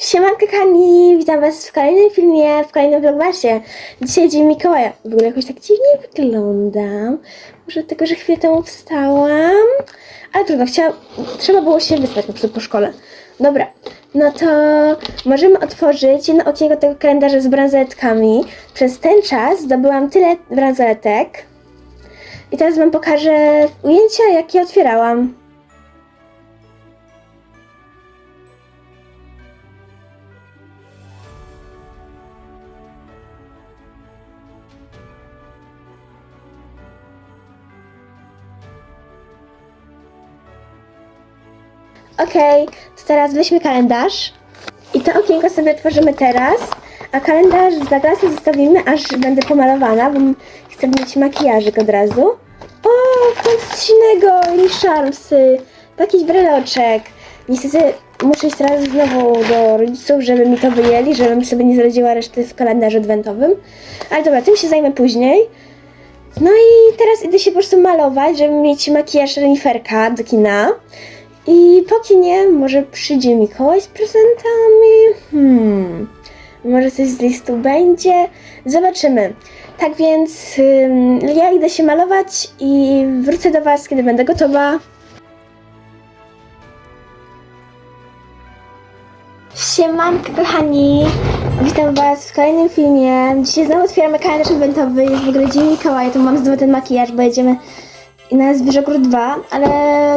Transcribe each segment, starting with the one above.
Siemanko kochani, witam was w kolejnym filmie, w kolejnym vlogmasie. Dzisiaj dzień Mikołaja. W ogóle jakoś tak dziwnie wyglądam. Może dlatego, że chwilę temu wstałam. Ale trudno, chciała, trzeba było się wyspać po prostu po szkole. Dobra, no to możemy otworzyć jedno okienko tego kalendarza z bransoletkami. Przez ten czas zdobyłam tyle bransoletek. I teraz wam pokażę ujęcia, jakie otwierałam. Okej, to teraz weźmy kalendarz i to okienko sobie otworzymy teraz, a kalendarz za klasę zostawimy, aż będę pomalowana, bo chcę mieć makijażyk od razu. O, w końcu coś innego, i szarmsy, jakiś breloczek. Niestety muszę iść teraz znowu do rodziców, żeby mi to wyjęli, żebym sobie nie zaradziła reszty w kalendarzu adwentowym. Ale dobra, tym się zajmę później. No i teraz idę się po prostu malować, żeby mieć makijaż reniferka do kina. I po kinie może przyjdzie Mikołaj z prezentami. Hmm. Może coś z listu będzie. Zobaczymy. Tak więc ym, ja idę się malować i wrócę do Was, kiedy będę gotowa. Siemanko kochani, witam Was w kolejnym filmie. Dzisiaj znowu otwieramy kalendarz eventowy, jest w ogóle dzień Mikołaja, to mam znowu ten makijaż, bo jedziemy na Zwierzogród 2, ale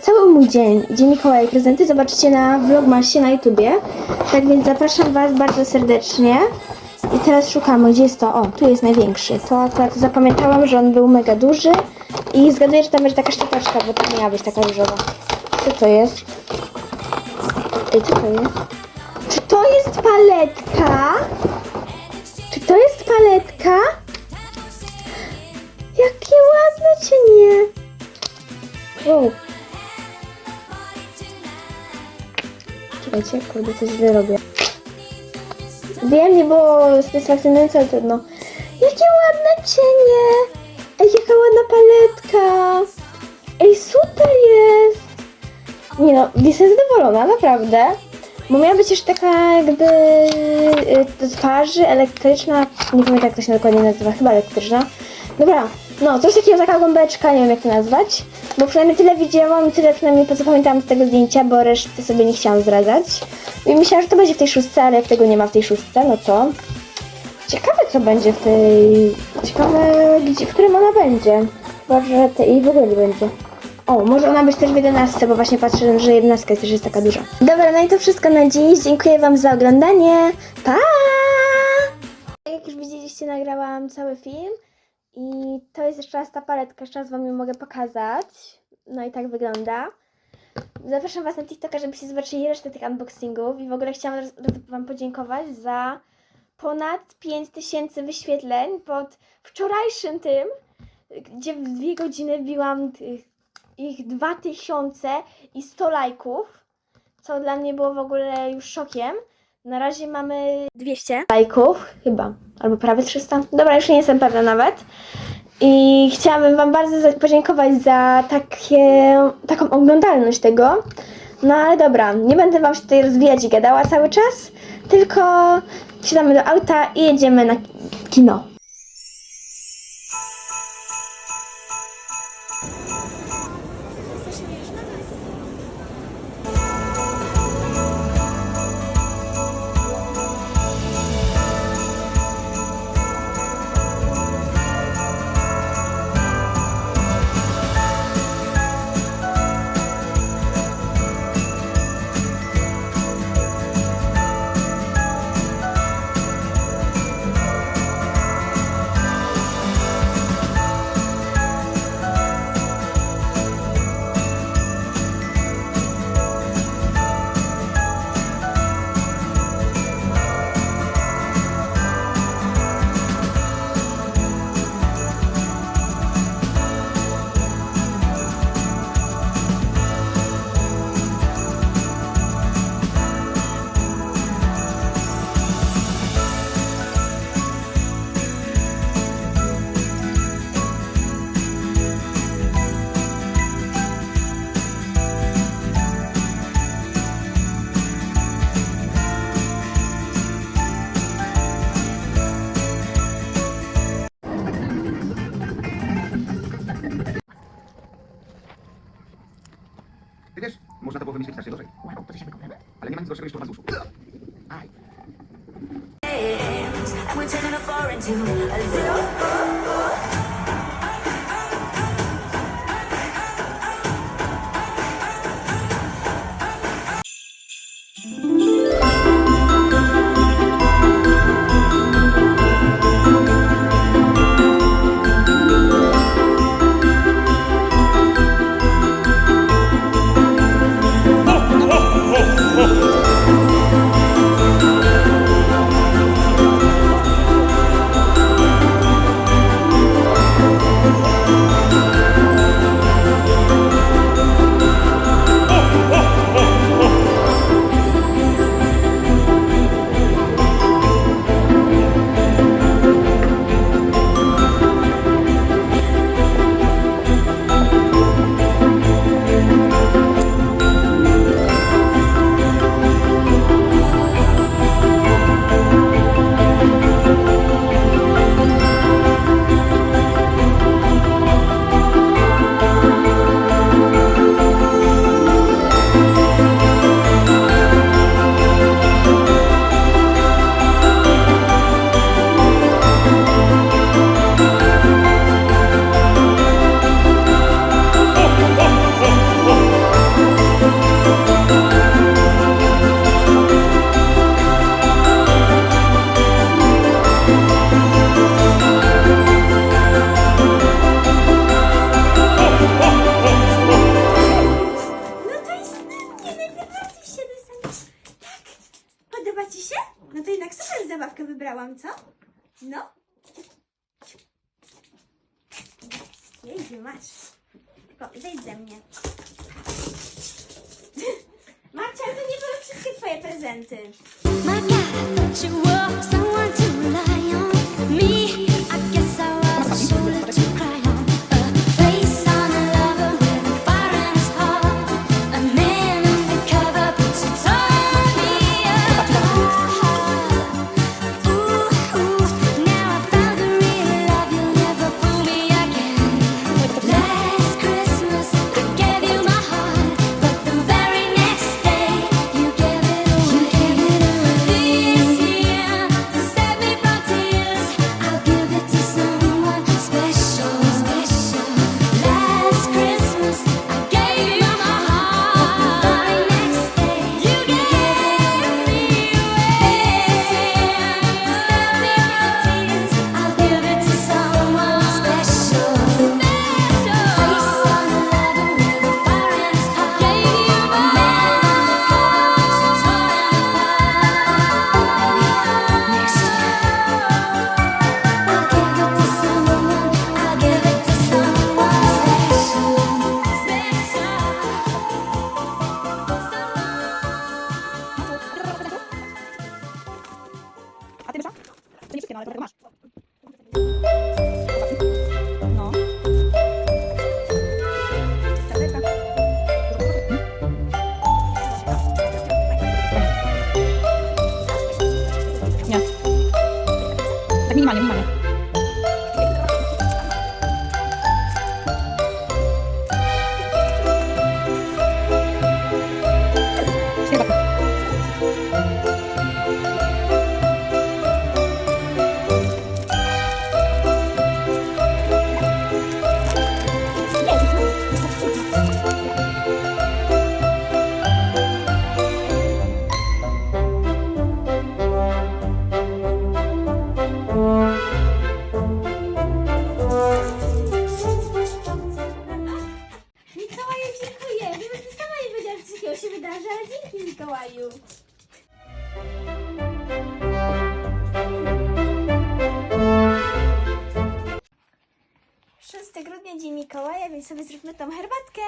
cały mój dzień, dzień Mikołaja i prezenty zobaczycie na vlogmasie na YouTubie. Tak więc zapraszam Was bardzo serdecznie. I teraz szukamy, gdzie jest to? O, tu jest największy. To akurat zapamiętałam, że on był mega duży. I zgaduję, że tam będzie taka szczoteczka, bo to miała być taka różowa. Co to jest? Ej, co to jest? Czy to jest paletka? Czy to jest paletka? Wow. Czekajcie, kurde, coś źle robię. Wiem, nie było satysfakcjonujące, ale trudno. Jakie ładne cienie! Ej, jaka ładna paletka! Ej, super jest! Nie no, jestem zadowolona, naprawdę. Bo miała być jeszcze taka jakby y, twarzy elektryczna, nie pamiętam jak to się dokładnie nazywa, chyba elektryczna. Dobra, no coś takiego, taka gąbeczka, nie wiem jak to nazwać. Bo przynajmniej tyle widziałam, tyle przynajmniej zapamiętałam z tego zdjęcia, bo reszty sobie nie chciałam zdradzać. I myślałam, że to będzie w tej szóstce, ale jak tego nie ma w tej szóstce, no to... Ciekawe co będzie w tej... Ciekawe, gdzie, w którym ona będzie. Chyba, że tej w ogóle będzie. O, może ona być też w 11, bo właśnie patrzę, że 11 też jest taka duża. Dobra, no i to wszystko na dziś. Dziękuję Wam za oglądanie. Pa! Jak już widzieliście, nagrałam cały film. I to jest jeszcze raz ta paletka, jeszcze raz Wam ją mogę pokazać. No i tak wygląda. Zapraszam Was na TikToka, żebyście zobaczyli resztę tych unboxingów. I w ogóle chciałam Wam podziękować za ponad 5000 wyświetleń pod wczorajszym tym, gdzie w dwie godziny wbiłam ich 2000 i 100 lajków, co dla mnie było w ogóle już szokiem. Na razie mamy 200 lajków, chyba, albo prawie 300. Dobra, już nie jestem pewna nawet. I chciałabym Wam bardzo za- podziękować za takie, taką oglądalność tego. No ale dobra, nie będę Wam się tutaj rozwijać i gadała cały czas, tylko wsiadamy do auta i jedziemy na kino. jednak super zabawkę wybrałam, co? No. Jezu, masz. Tylko zejdź ze mnie. Marcia, to nie były wszystkie twoje prezenty. My God, thought you were someone to rely on me. 慢点，慢点。więc sobie zróbmy tą herbatkę.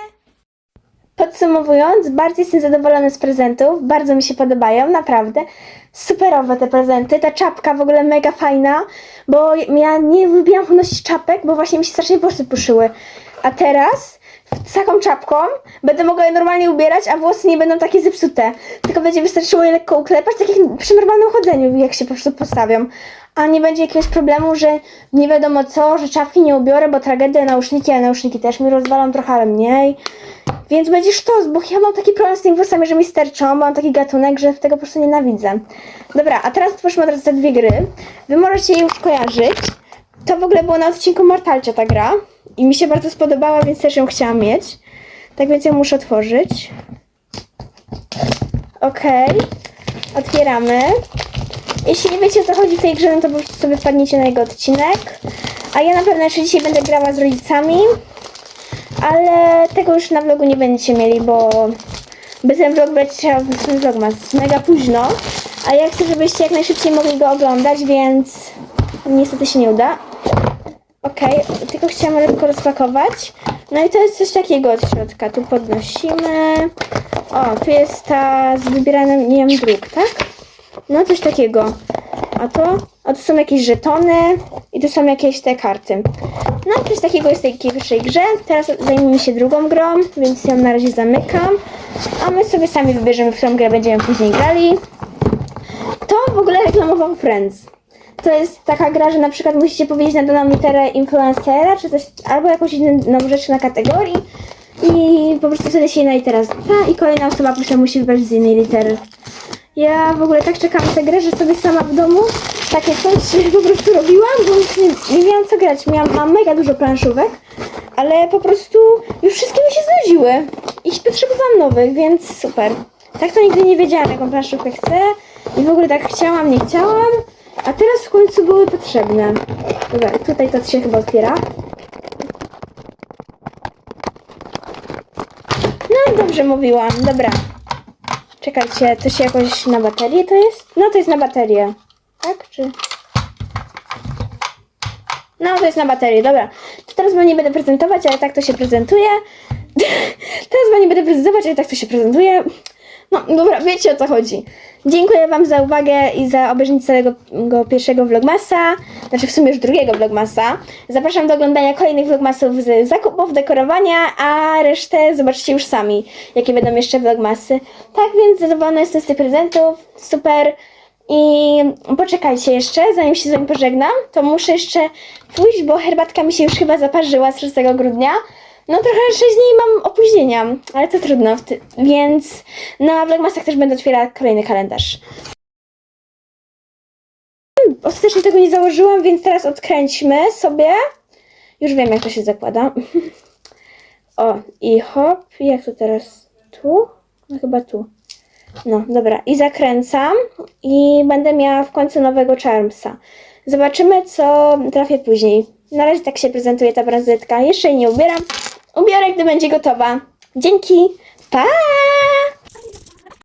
Podsumowując, bardziej jestem zadowolona z prezentów, bardzo mi się podobają, naprawdę. Superowe te prezenty, ta czapka w ogóle mega fajna, bo ja nie lubiłam nosić czapek, bo właśnie mi się strasznie włosy puszyły. A teraz z taką czapką, będę mogła je normalnie ubierać, a włosy nie będą takie zepsute. Tylko będzie wystarczyło je lekko uklepać, tak jak przy normalnym chodzeniu, jak się po prostu postawiam. A nie będzie jakiegoś problemu, że nie wiadomo co, że czapki nie ubiorę, bo tragedia nauszniki, ale nauszniki też mi rozwalam trochę, ale mniej. Więc będzie sztos, bo ja mam taki problem z tymi włosami, że mi sterczą, mam taki gatunek, że tego po prostu nienawidzę. Dobra, a teraz tworzymy od razu te dwie gry. Wy możecie je już kojarzyć. To w ogóle było na odcinku Mortalcia ta gra. I mi się bardzo spodobała, więc też ją chciałam mieć. Tak więc ją muszę otworzyć. Okej. Otwieramy. Jeśli nie wiecie o co chodzi w tej grze, no to po prostu sobie wpadniecie na jego odcinek. A ja na pewno jeszcze dzisiaj będę grała z rodzicami. Ale tego już na vlogu nie będziecie mieli, bo by ten vlog brać trzeba ten vlogmas mega późno. A ja chcę, żebyście jak najszybciej mogli go oglądać, więc niestety się nie uda. Okej, tylko chciałam lekko rozpakować. No i to jest coś takiego od środka. Tu podnosimy. O, tu jest ta z wybieranym, nie wiem, dróg, tak? No coś takiego. A to? A to są jakieś żetony i tu są jakieś te karty. No coś takiego jest w tej pierwszej grze. Teraz zajmijmy się drugą grą, więc ją na razie zamykam. A my sobie sami wybierzemy, w którą grę będziemy później grali. To w ogóle reklamował Friends. To jest taka gra, że na przykład musicie powiedzieć na daną literę influencera, czy coś, albo jakąś inną rzecz na kategorii i po prostu wtedy się jedna litera zna i kolejna osoba proszę musi wybrać z innej litery. Ja w ogóle tak czekam na tę grę, że sobie sama w domu takie coś po prostu robiłam, bo już nie, nie miałam co grać. Miałam, mam mega dużo planszówek, ale po prostu już wszystkie mi się znudziły i potrzebowałam nowych, więc super. Tak to nigdy nie wiedziałam, jaką planszówkę chcę i w ogóle tak chciałam, nie chciałam, a teraz w końcu były potrzebne. Dobra, tutaj to się chyba otwiera. No dobrze mówiłam, dobra. Czekajcie, to się jakoś na baterię to jest? No to jest na baterię. Tak? Czy... No to jest na baterię, dobra. To teraz wam nie będę prezentować, ale tak to się prezentuje. teraz wam nie będę prezentować, ale tak to się prezentuje. No dobra, wiecie o co chodzi. Dziękuję wam za uwagę i za obejrzenie całego go pierwszego vlogmasa. Znaczy w sumie już drugiego vlogmasa. Zapraszam do oglądania kolejnych vlogmasów z zakupów, dekorowania, a resztę zobaczycie już sami, jakie będą jeszcze vlogmasy. Tak więc zadowolona jestem z tych prezentów. Super. I poczekajcie jeszcze, zanim się z wami pożegnam, to muszę jeszcze pójść, bo herbatka mi się już chyba zaparzyła z 6 grudnia. No trochę 6 dni mam opóźnienia, ale to trudno. Więc na Vlogmasach też będę otwierała kolejny kalendarz. Ostatecznie tego nie założyłam, więc teraz odkręćmy sobie. Już wiem, jak to się zakłada. O, i hop, jak to teraz? Tu? No chyba tu. No, dobra. I zakręcam i będę miała w końcu nowego Charmsa. Zobaczymy, co trafię później. Na razie tak się prezentuje ta bransoletka. Jeszcze jej nie ubieram. Ubiorę, gdy będzie gotowa. Dzięki. Pa!